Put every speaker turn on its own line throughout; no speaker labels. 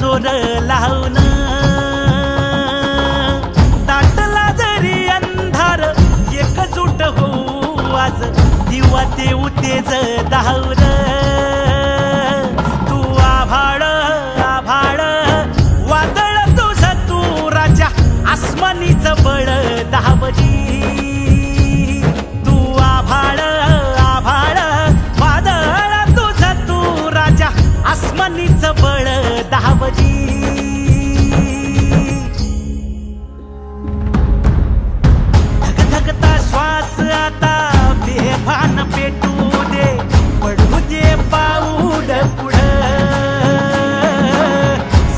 जोर लावून दाटला जरी अंधार एकजूट होऊ आज. दिवा देऊ तेज धावर तू आभाळ आव्हान पेटू दे पडू दे पाऊल पुढ.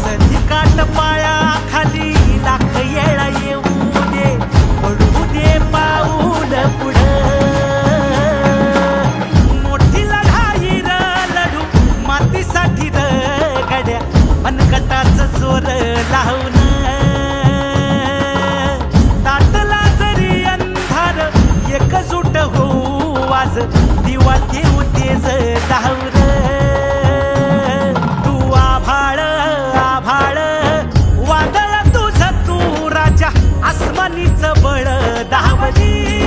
सधिकाट पाया खाली लाख येळा येऊ दे पडू दे पाऊल पुढ. मोठी लढाई र लढू मातीसाठी र गड्या मनकटाच जोर लावून राणीच बळ धावली.